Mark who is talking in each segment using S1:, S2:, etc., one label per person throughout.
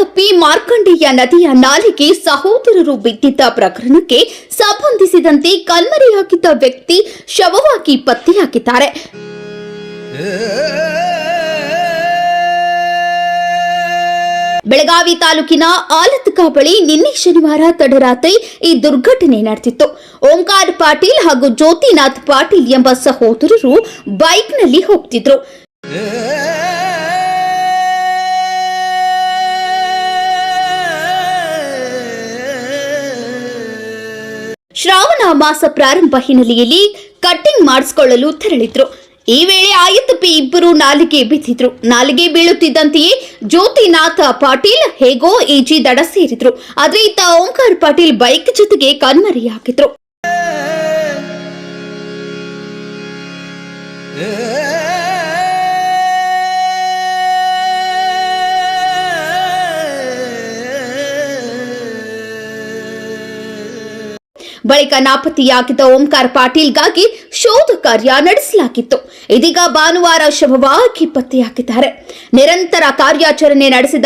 S1: ಆಯತಪ್ಪಿ ಮಾರ್ಕಂಡೇಯ ನದಿಯ ನಾಲೆಗೆ ಸಹೋದರರು ಬಿದ್ದಿದ್ದ ಪ್ರಕರಣಕ್ಕೆ ಸಂಬಂಧಿಸಿದಂತೆ ಕಲ್ಮರೆಯಾಗಿದ್ದ ವ್ಯಕ್ತಿ ಶವವಾಗಿ ಪತ್ತೆಯಾಗಿದ್ದಾರೆ. ಬೆಳಗಾವಿ ತಾಲೂಕಿನ ಆಲತ್ಕ ಬಳಿ ನಿನ್ನೆ ಶನಿವಾರ ತಡರಾತ್ರಿ ಈ ದುರ್ಘಟನೆ ನಡೆದಿತ್ತು. ಓಂಕಾರ ಪಾಟೀಲ್ ಹಾಗೂ ಜ್ಯೋತಿನಾಥ್ ಪಾಟೀಲ್ ಎಂಬ ಸಹೋದರರು ಬೈಕ್ನಲ್ಲಿ ಹೋಗ್ತಿದ್ರು. ಶ್ರಾವಣ ಮಾಸ ಪ್ರಾರಂಭ ಹಿನ್ನೆಲೆಯಲ್ಲಿ ಕಟ್ಟಿಂಗ್ ಮಾಡಿಸಿಕೊಳ್ಳಲು ತೆರಳಿದ್ರು. ಈ ವೇಳೆ ಆಯತಪ್ಪಿ ಇಬ್ಬರು ನಾಲಿಗೆ ಬಿದ್ದಿದ್ರು. ನಾಲಿಗೆ ಬೀಳುತ್ತಿದ್ದಂತೆಯೇ ಜ್ಯೋತಿನಾಥ ಪಾಟೀಲ್, ಹೇಗೋ ಈಜಿ ದಡ ಸೇರಿದ್ರು. ಆದ್ರೆ ಇತ್ತ ಓಂಕಾರ ಪಾಟೀಲ್ ಬೈಕ್ ಜೊತೆಗೆ ಕಣ್ಮರೆಯಾಗಿದ್ರು. ಬಳಿಕ ನಾಪತ್ತೆಯಾಗಿದ್ದ ಓಂಕಾರ್ ಪಾಟೀಲ್ಗಾಗಿ ಶೋಧ ಕಾರ್ಯ ನಡೆಸಲಾಗಿತ್ತು. ಇದೀಗ ಭಾನುವಾರ ಶವವಾಗಿ ಪತ್ತೆಯಾಗಿದ್ದಾರೆ. ನಿರಂತರ ಕಾರ್ಯಾಚರಣೆ ನಡೆಸಿದ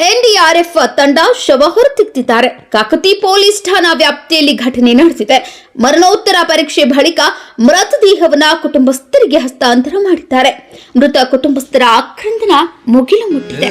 S1: ಎನ್ಡಿಆರ್ಎಫ್ ತಂಡ ಶವ ಹೊರತಿಕ್ತಿದ್ದಾರೆ ಕಾಕತಿ ಪೊಲೀಸ್ ಠಾಣಾ ವ್ಯಾಪ್ತಿಯಲ್ಲಿ ಘಟನೆ ನಡೆಸಿದೆ ಮರಣೋತ್ತರ ಪರೀಕ್ಷೆ ಬಳಿಕ ಮೃತದೇಹವನ್ನ ಕುಟುಂಬಸ್ಥರಿಗೆ ಹಸ್ತಾಂತರ ಮಾಡಿದ್ದಾರೆ. ಮೃತ ಕುಟುಂಬಸ್ಥರ ಆಕ್ರಂದನ ಮುಗಿಲು ಮುಟ್ಟಿದೆ.